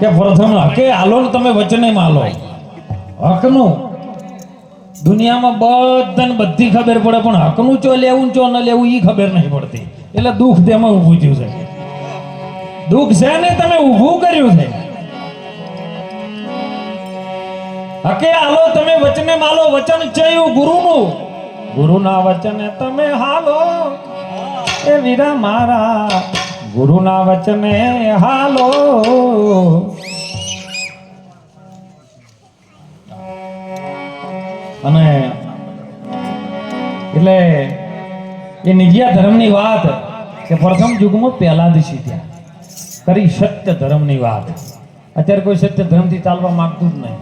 કે પ્રથમ હકે હાલો ને તમે વચને માલો. હકનું. દુનિયામાં બધાને બધી ખબર પડે, પણ હકનું ચો લેવું ચો ન લેવું એ ખબર નહીં પડતી. એટલે દુઃખ તેમાં ઊભું થયું છે. દુઃખ છે ને તમે ઊભું કર્યું છે. હકે હાલો તમે વચને માલો, વચન ચયું ગુરુનું. ગુરુના વચને તમે હાલો. એ વીરા મારા. ગુરુના વચને હાલો. અને એટલે એ નિજ્યા ધર્મની વાત કે પ્રથમ યુગમાં પહેલા જ શીખ્યા કરી સત્ય ધર્મની વાત. અત્યારે કોઈ સત્ય ધર્મથી ચાલવા માંગતું જ નહીં.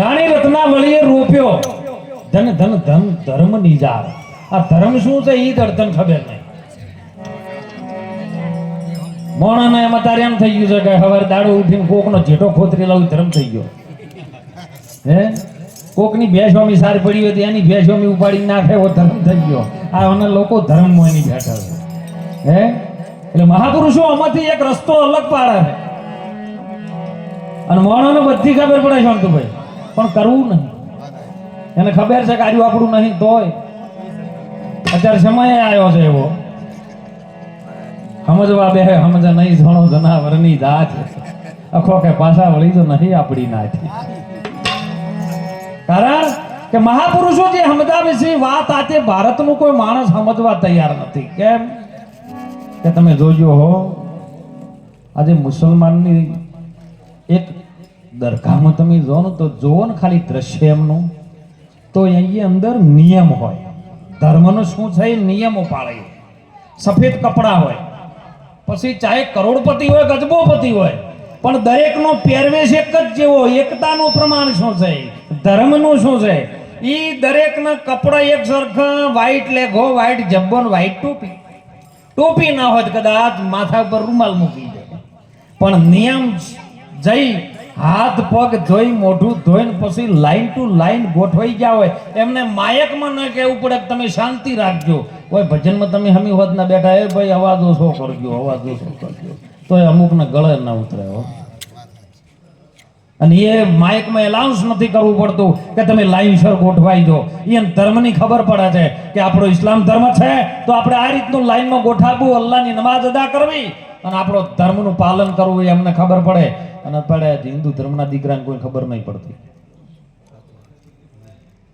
રાણી રત્નાવળીએ રોપ્યો. ધન ધન ધન ધર્મ નિજાર આ ધર્મ શું છે? ઈ તને ખબર નહીં. મોણાને એમાં તારે એમ થઈ ગયું છે કે હવે દાડો ઉઠીને કોકનો જેટો ખોતરી લાવી ધર્મ થઈ ગયો. હે? કોકની ભેંસોમી સાર પડી હોય તો એની ભેંસોમી ઉપાડી નાખે એવો ધર્મ થઈ ગયો. આ અને લોકો ધર્મ એની બેઠા છે હે? એટલે મહાપુરુષો આમાંથી એક રસ્તો અલગ પાડે છે. અને મોણાને બધી ખબર પડે શાંતુભાઈ. પણ કરવું નહીં. એને ખબર છે કે આજુ આપણું નહીં તોય. અત્યારે સમય આવ્યો છે એવો. સમજવા બે સમજ નહીં ધણો જનાવરની જાત અખો કે પાછા વળી તો નહીં આપણી નાથ કારણ કે મહાપુરુષો જે સમજાવે છે વાત આજે ભારતનું કોઈ માણસ સમજવા તૈયાર નથી. કેમ? કે તમે જોજો હો, આજે મુસલમાનની એક દરગાહમાં તમે જો ને તો જુઓ ને ખાલી દ્રશ્ય એમનું. તો અહીંયા અંદર નિયમ હોય. ધર્મનો શું છે? નિયમો પાળે સફેદ કપડાં હોય. પછી ચાહે કરોડપતિ હોય, ગજબોપતિ હોય, પણ દરેકનો પહેરવેશ એક જ જેવો, એકતાનું પ્રમાણ શું છે? ધર્મનું શું છે? એ દરેકના કપડાં એક સરખા વ્હાઈટ લેઘો વ્હાઈટ જબ્બો વ્હાઈટ ટોપી. ટોપી ના હોત કદાચ માથા પર રૂમાલ મૂકી દે. પણ નિયમ જઈ હાથ પગ ધોઈ, મોઢું ધોઈને પછી લાઈન ટુ લાઈન ગોઠવાઈ ગયા હોય, એમને માયકમાં ન કહેવું પડે કે તમે શાંતિ રાખજો. કોઈ ભજનમાં તમે હમી હોત ના બેઠા, એ ભાઈ અવાજ ઓછો કરજો, અવાજ ઓછો કરજો. તો એ અમુકને ગળે ના ઉતરે હો. અને એ માઇકમાં એલાઉન્સ નથી કરવું પડતું કે તમે લાઈનસર ગોઠવાઈ જો એને ધર્મની ખબર પડે છે કે આપણો ઇસ્લામ ધર્મ છે, તો આપણે આ રીતનું લાઈનમાં ગોઠાવવું, અલ્લાહની નમાઝ અદા કરવી. અને આપણો ધર્મનું પાલન કરવું એ અમને ખબર પડે. અને પડે હિન્દુ ધર્મના દીકરાને કોઈ ખબર નહીં પડતી.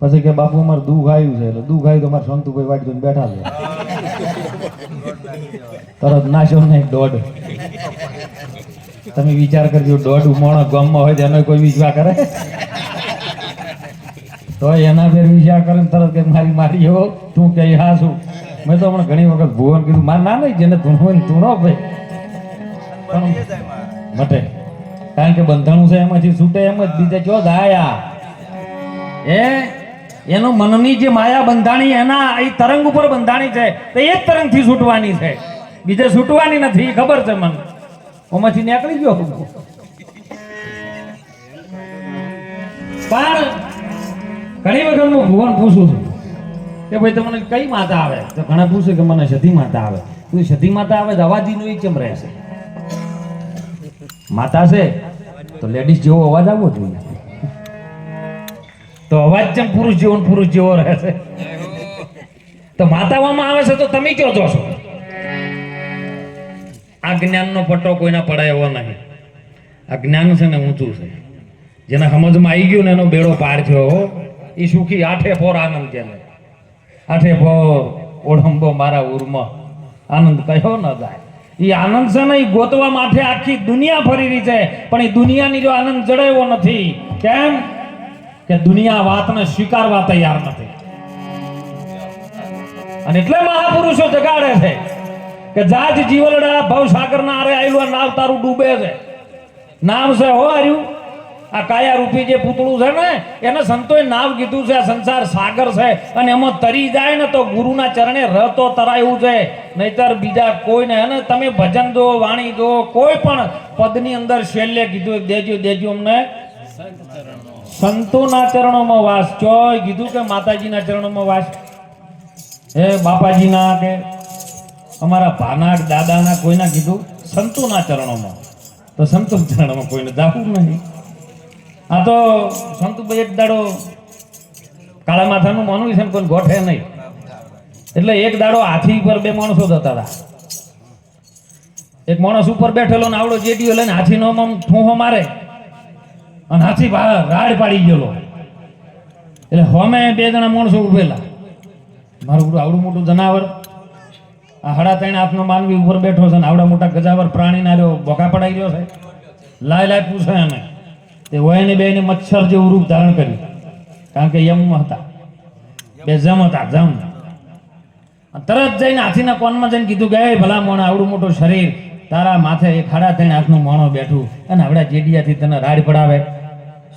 પછી કે બાપુ, અમારે દુઃખ આવ્યું છે, એટલે દુઃખ આવ્યું તો અમારે સંતુભાઈ વાટ જોઈને બેઠા છે. તરત નાશો નહીં દોઢ. તમે વિચાર કરજો, દોઢ ઉમણો ગામમાં હોય તો એનો કોઈ વિશ્વાસ કરે? તો એના ફેર વિચાર કરે તરત કે મારી મારી એવો તું કે હા શું મેં તો હમણાં ઘણી વખત ભુવન કીધું, મારે ના નહીં જેને તું ધૂણો ભાઈ મટે. કારણ કે બંધાણું છે એમાંથી છૂટે એમ જ. બીજા જો દાયા એ એનો મનની જે માયા બંધાણી એના એ તરંગ ઉપર બંધાણી છે તો એ જ તરંગથી છૂટવાની છે. બીજે છૂટવાની નથી ખબર છે મને. ઓમાંથી નીકળી ગયો પણ ઘણી વખત હું ભુવન પૂછું છું કે ભાઈ તમને કઈ માતા આવે? તો ઘણા પૂછે કે મને સધી માતા આવે. તું સધી માતા આવે તો અવાજીનું ઈ કેમ રહેશે? માતા છે? તો લેડીઝ જેવો અવાજ આવવો જોઈએ. તો અવાજ જેમ પુરુષ જેવો પુરુષ જેવો રહે છે? તો માતાવામાં આવે છે તો તમે કયો છો? આ જ્ઞાનનો પટ્ટો કોઈના પડાય એવો નહીં. આ જ્ઞાન છે ને ઊંચું છે. જેને સમજમાં આવી ગયું ને એનો બેડો પાર થયો એ સુખી આઠે ફોર આનંદ કહેવાય આઠે ફોર ઓઢંબો મારા ઉર્મ આનંદ કહ્યો ન જાય. એ આનંદ છે ને, એ ગોતવા માટે આખી દુનિયા ફરી રહી છે. પણ એ દુનિયાની જો આનંદ જડાયો નથી, કેમ? કે દુનિયા વાતને સ્વીકારવા તૈયાર નથી. અને એટલે મહાપુરુષો જગાડે છે કે જાજ જીવલડા ભવસાગર ના આરે આયલું નાવ તારું ડૂબે છે. નામ છે હો હાર્યું આ કાયા રૂપી જે પૂતળું છે ને, એને સંતોએ નામ કીધું છે, આ સંસાર સાગર છે, અને એમાં તરી જાય ને તો ગુરુના ચરણે રહતો તરાયું છે. નહીતર બીજા કોઈને હે ને તમે ભજન દો વાણી દો કોઈ પણ પદની અંદર શૈલ્ય કીધું દેજો દેજો અમને. સંતોના ચરણોમાં વાસ. ચોય કીધું કે માતાજીના ચરણોમાં વાસ? હે બાપાજીના કે અમારા ભાના દાદાના કોઈના કીધું? સંતોના ચરણોમાં. તો સંતો ચરણોમાં કોઈને જાવું નહીં. આ તો સંતુભાઈ એક દાડો કાળા માથાનું માનવું છે કોઈ ગોઠે નહીં. એટલે એક દાડો હાથી ઉપર બે માણસો જતા હતા. એક માણસ ઉપર બેઠેલો ને આવડો જેડીઓ લઈને હાથીનો આમ ઠૂંહો મારે અને હાથી રાડ પાડી ગયેલો. એટલે હોમે બે જણા માણસો ઉભેલા. મારું બધું આવડું મોટું જનાવર. આ હડા ત્રણ હાથનો માનવી ઉપર બેઠો છે ને આવડા મોટા ગજાવર પ્રાણી ના રહ્યો બોકા પડાઈ રહ્યો છે. લાય લાય પૂછે અમે તે હોય બેને મચ્છર જેવું રૂપ ધારણ કર્યું. કારણ કે યમ હતા. બે જમ હતા, જમ. તરત જઈને હાથીના કોનમાં જઈને કીધું કે ભલા મોણા આવડું મોટું શરીર. તારા માથે એ ખાડા થઈને હાથનું મોણો બેઠું. અને આવડા જેડિયાથી તને રાડ પડાવે.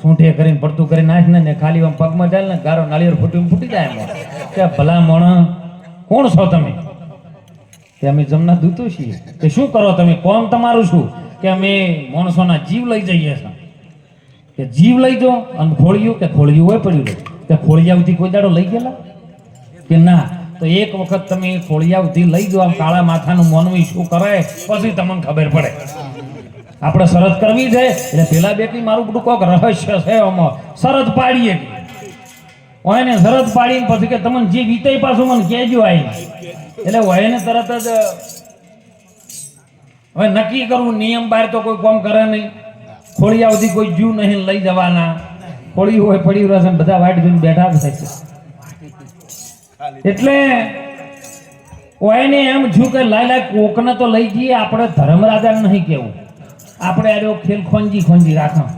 સૂંઠે કરીને પડતું કરી નાખ ને ખાલી આમ પગમાં જાય ને ગારો નાળિયેર ફૂટી ફૂટી જાય એમ. કે ભલા મોણ કોણ છો તમે? કે, અમે જમના દૂતો છીએ. કે, શું કરો તમે? કોમ તમારું શું? કે, અમે માણસોના જીવ લઈ જઈએ છીએ. કે જીવ લઈ જો અને ખોળિયું કે ખોળિયું હોય પડ્યું કે ખોળિયાવથી કોઈ દાડો લઈ ગયેલા? કે ના? તો એક વખત તમે ખોળિયાવથી લઈ જો આમ કાળા માથાનું મોનવી શું કરાય, પછી તમને ખબર પડે. આપણે શરત કરવી છે, એટલે પેલા બેટી મારું બધું કોક રહસ્ય છે આમાં. શરત પાડીએ ઓયને શરત પાડીને પછી કે તમને જે વિતય પાછું મને કહેજો આવીને એટલે ઓયને તરત જ, હવે નક્કી કરવું નિયમ બહાર તો કોઈ કોમ કરે નહીં. ખોળિયા સુધી કોઈ જૂ નહીં લઈ જવાના. ખોળી હોય પડી રહેશે બધા વાટ જોઈને બેઠા જ છે. એટલે કોઈને એમ છું કે, લાય લાય, કોકને તો લઈ જઈએ, આપણે ધર્મરાજાને નહીં કેવું આપણે આ રહ્યો ખેલ ખોંજી ખોંજી રાખા.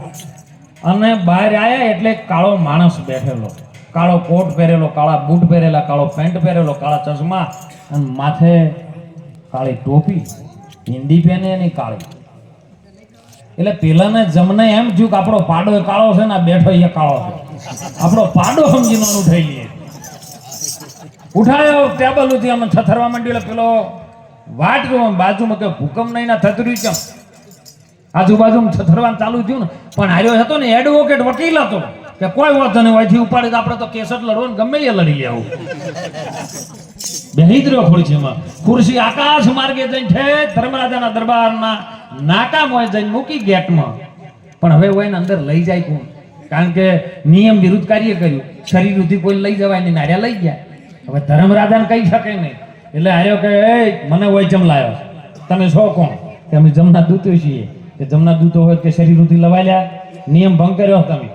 અને બહાર આવ્યા એટલે કાળો માણસ બેઠેલો. કાળો કોટ પહેરેલો, કાળા બૂટ પહેરેલા, કાળો પેન્ટ પહેરેલો, કાળા ચશ્મા અને માથે કાળી ટોપી. હિન્દી પહેને એની કાળી. એટલે પેલાના જમને એમ થયું કે આપણો પાડો કાળો છે ને આ બેઠો એ કાળો છે. આપણો પાડો સમજીને ઉઠાઈ લઈએ ઉઠાયો, ટેબલ ઉથી અમે થથરવા માંડ્યો પેલો વાટ ગયો બાજુમાં કે ભૂકંપ નહીં, ના થતર્યું કેમ આજુબાજુ થથરવાનું ચાલુ થયું ને, પણ હાર્યો હતો ને એડવોકેટ વકીલ હતો, કે કોઈ વાંધો નહીં હોયથી ઉપાડી તો આપણે તો કેસ જ લડવો ને ગમે એ લડી લેવું બેહી જ થોડી છે એમાં. ખુરશી આકાશ માર્ગે જઈને ઠેઠ ધર્મરાજાના દરબારના નાકા હોય જઈને મૂકી ગેટમાં. પણ હવે હું એને અંદર લઈ જાય કોણ? કારણ કે નિયમ વિરુદ્ધ કાર્ય કર્યું. શરીર સુધી કોઈ લઈ જવાય નહીં નાર્યા લઈ ગયા. હવે ધર્મરાજાને કહી શકે નહીં. એટલે આર્યો કે, એ, મને હોય જમ લાવ્યો તમે છો કોણ? કે અમે જમના દૂતો છીએ. કે જમના દૂતો હોય કે શરીર સુધી લ્યા. નિયમ ભંગ કર્યો તમે.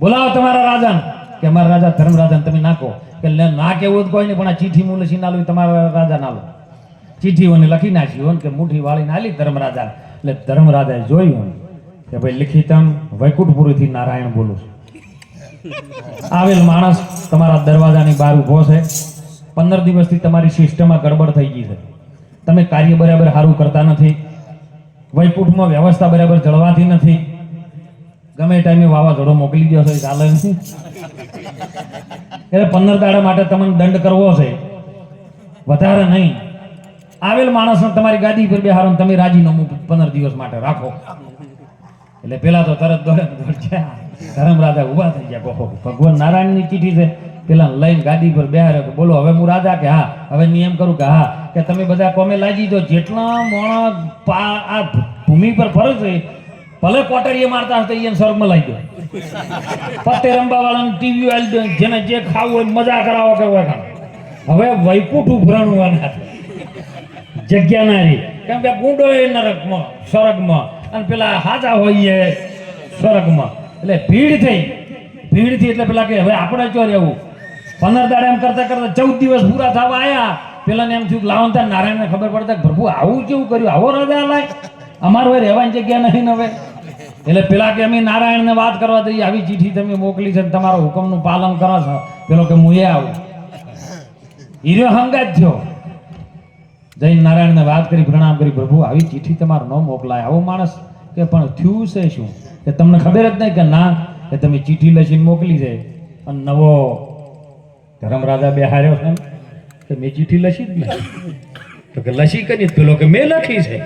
બોલાવો તમારા રાજાને. કે અમારા રાજા ધર્મરાજાને તમે નાખો. કે ના કેવું કોઈ નહીં, પણ આ ચીઠી હું લખી નાલું તમારા રાજા નાલો ચીઠીઓને લખી નાખ્યું કે મુઠ્ઠી વાળી આલી ધર્મરાજા. એટલે ધર્મરાજાએ જોયું કે ભાઈ લિખિતમ વૈકુંઠપુરીથી નારાયણ બોલું છું. આવેલ માણસ તમારા દરવાજાની બહાર ઊભો છે. પંદર દિવસથી તમારી સિસ્ટમમાં ગડબડ થઈ ગઈ છે. તમે કાર્ય બરાબર સારું કરતા નથી. વૈકુંઠમાં વ્યવસ્થા બરાબર જળવાતી નથી. ગમે ટાઈમે વાવાઝોડો મોકલી દો છો, ચાલે નહીં. એટલે પંદર દાડા માટે તમને દંડ કરવો છે. વધારે નહીં. આવેલ માણસને તમારી ગાદી પર બેહારો તમે રાજીનામું પંદર દિવસ માટે રાખો. એટલે પેલા તો તરત દોડે ધર્મ રાજા ઊભા થઈ ગયા. કહો ભગવાન નારાયણની ચીઠી છે. પેલા લઈને ગાદી પર બેહારે કે બોલો, હવે હું રાજા કે? હા. હવે નિયમ કરું કે, હા, કે તમે બધા કોમે લાગી દો જેટલા મોણા આ ભૂમિ પર ફરજ છે ભલે કોટરીએ મારતા હશે એને સ્વર્ગમાં લઈ દો. પત્તે રંબા વાળાને ટીવી આલી દો, જેને જે ખાવું હોય મજા કરાવો કે હોય હવે વૈકુંઠ ઉભરાણું આના જગ્યા ના રહી કેમ કે ગુંડો એ નરકમાં, સ્વર્ગમાં. અને પેલા હાજા હોય એ સ્વર્ગમાં. એટલે ભીડ થઈ. ભીડ થઈ એટલે પેલા કે હવે આપણે ચો રહેવું? પંદર દાડે એમ કરતા કરતા ચૌદ દિવસ પૂરા થવા આવ્યા પેલા એમ થયું લાવો ને ત્યાં નારાયણને ખબર પડતા પ્રભુ આવું કેવું કર્યું? આવો રજા લાય. અમારું હવે રહેવાની જગ્યા નહીં હવે. એટલે પેલા કે અમે નારાયણને વાત કરવા દઈએ, આવી ચીઠી તમે મોકલી છે ને તમારા હુકમનું પાલન કરો છો. પેલો કે હું એ આવું. હીરો હંગાત થયો. જઈને નારાયણને વાત કરી, પ્રણામ કરી, પ્રભુ, આવી ચીઠી તમારે ન મોકલાય. આવો માણસ કે પણ થયું છે શું? કે તમને ખબર જ નહીં કે ના, કે તમે ચીઠી લખીને મોકલી છે? અને નવો ધર્મરાજા બેહાર્યો છે કે મેં ચીઠી લસી જ નહીં તો કે લસી કરી પેલો કે મેં લખી છે.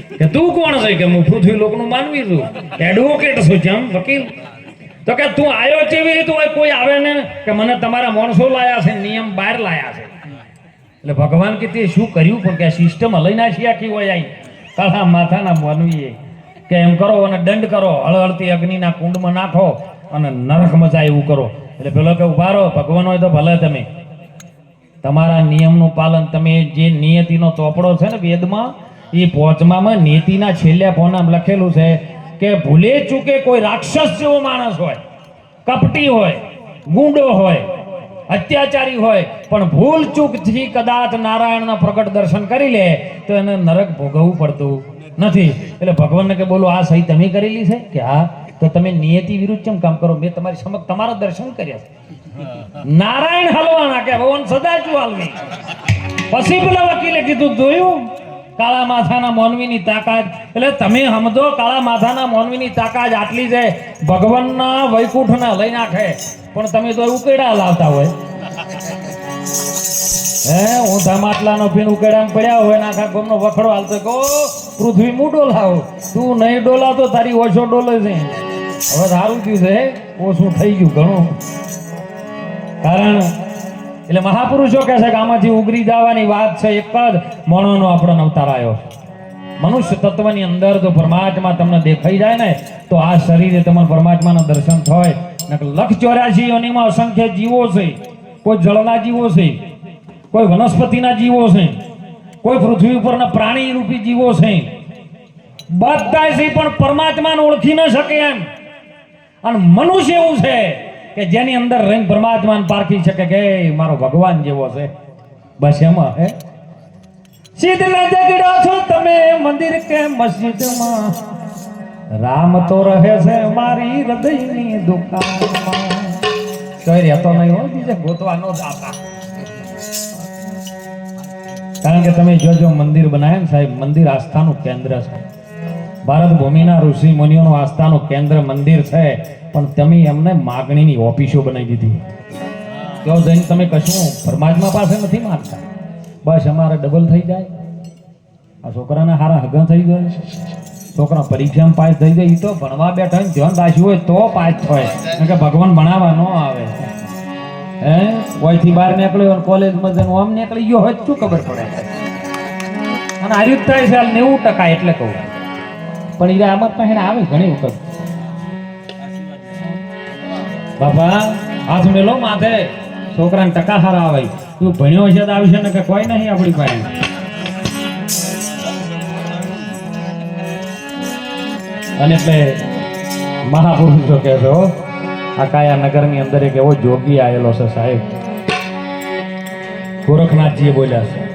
કે તું કોણ છે? કે હું પૃથ્વી લોકનું માનવી છું. એડવોકેટ છું જેમ વકીલ. તો કે તું આવ્યો કેવી હોય કોઈ આવે ને કે મને તમારા માણસો લાયા છે, નિયમ બહાર લાયા છે. એટલે ભગવાન કે તે શું કર્યું? પણ કે સિસ્ટમ હલાઈ નાખી આખી હોય આઈ. કાળા માથાના માનવીએ કે એમ કરો અને દંડ કરો. હળહળતી અગ્નિના કુંડમાં નાખો અને નરકમાં જાય એવું કરો. એટલે પેલો કે, ઊભા રહો, ભગવાન હોય તો ભલે તમે. તમારા નિયમનું પાલન તમે જે નિયતિનો ચોપડો છે ને વેદમાં, એ પોચમામાં નીતિના છેલ્લા પોનામાં લખેલું છે કે ભૂલે ચૂકે કોઈ રાક્ષસ જેવો માણસ હોય, કપટી હોય, ગુંડો હોય, અત્યાચારી હોય, પણ ભૂલ ચૂકથી કદાચ નારાયણના પ્રગટ દર્શન કરી લે, તો એને નરક ભોગવવું પડતું નથી. એટલે ભગવાનને કે બોલો, આ સહી તમે કરેલી છે? કે હા. તો તમે નિયતિ વિરુદ્ધ કેમ કામ કરો? મેં તમારી સમક્ષ તમારા દર્શન કર્યા નારાયણ હલવાના કે ભગવાન સદા હાલવી પછી પેલા વકીલે કીધું, જોયું? કાળા માથાના મોનવીની તાકાત. એટલે તમે સમજો, કાળા માથાના મોનવીની તાકાત આટલી છે, ભગવાનના વૈકુંઠના લઈ નાખે. પણ તમે તો ઉકેડા લાવતા હોય. હે હું ધમાટલાનો પીન ઉકેડામાં પડ્યા હોય ને આખા ગમનો વખડો હાલતો કહો પૃથ્વી હું ડોલાવ તું નહીં ડોલાતો, તારી ઓછો ડોલે છે. હવે સારું થયું છે ઓછું થઈ ગયું ઘણું. કારણ, એટલે મહાપુરુષો કહે છે કે આમાંથી ઉગરી જવાની વાત છે એક જ, મણોનો આપણો અવતાર આવ્યો. મનુષ્ય તત્વની અંદર જો પરમાત્મા તમને દેખાઈ જાય ને, તો આ શરીરે તમને પરમાત્માના દર્શન થાય. લખ ચોર્યાસી યોનિમાં અસંખ્ય જીવો છે. કોઈ જળના જીવો છે. કોઈ વનસ્પતિના જીવો છે. કોઈ પૃથ્વી ઉપરના પ્રાણી રૂપી જીવો છે. બધા છે પણ પરમાત્માને ઓળખી ન શકે એમ. અને મનુષ્ય એવું છે કે જેની અંદર રહીને પરમાત્માને પારખી શકે કે મારો ભગવાન જેવો છે. બસ એમાં, હે? સીધલા જગડો છો તમે, મંદિર કે મસ્જિદમાં? રામ તો રહે છે મારી હૃદયની દુકાનમાં. કઈ રહેતો નહીં હોય બીજે ગોતવાનો જાતા કારણ કે તમે જોજો, મંદિર બનાવ્યા ને સાહેબ, મંદિર આસ્થાનું કેન્દ્ર છે. ભારત ભૂમિના ઋષિ મુનિઓનું આસ્થાનું કેન્દ્ર મંદિર છે. પણ તમે એમને માગણીની ઓફિસો બનાવી દીધી. તો જઈને તમે કશું પરમાત્મા પાસે નથી માંગતા. બસ અમારે ડબલ થઈ જાય. આ છોકરાને હારા હગા થઈ જાય છોકરા પરીક્ષામાં પાસ થઈ જાય એ તો ભણવા બેઠા ને ધ્યાન રાખ્યું હોય તો પાસ થાય. કે ભગવાન ભણાવવા ન આવે. હે? કોઈથી બહાર નીકળ્યો કોલેજમાં જઈને આમ નીકળી ગયો હોય શું ખબર પડે? અને આર્યુદ્ધ થાય છે નેવું ટકા એટલે કહું. પણ એ આમાં પહેણે આવે ઘણી વખત. બાપા હાથ મેલો માથે. છોકરાને ટકા સારા આવે તું ભણ્યો છે તો આવશે ને કે કોઈ નહીં આપણી પાસે. અને એટલે મહાપુરુષો જો હો, આ કાયા નગરની અંદર એક એવો જોગી આવેલો છે સાહેબ. ગોરખનાથજીએ બોલ્યા છે.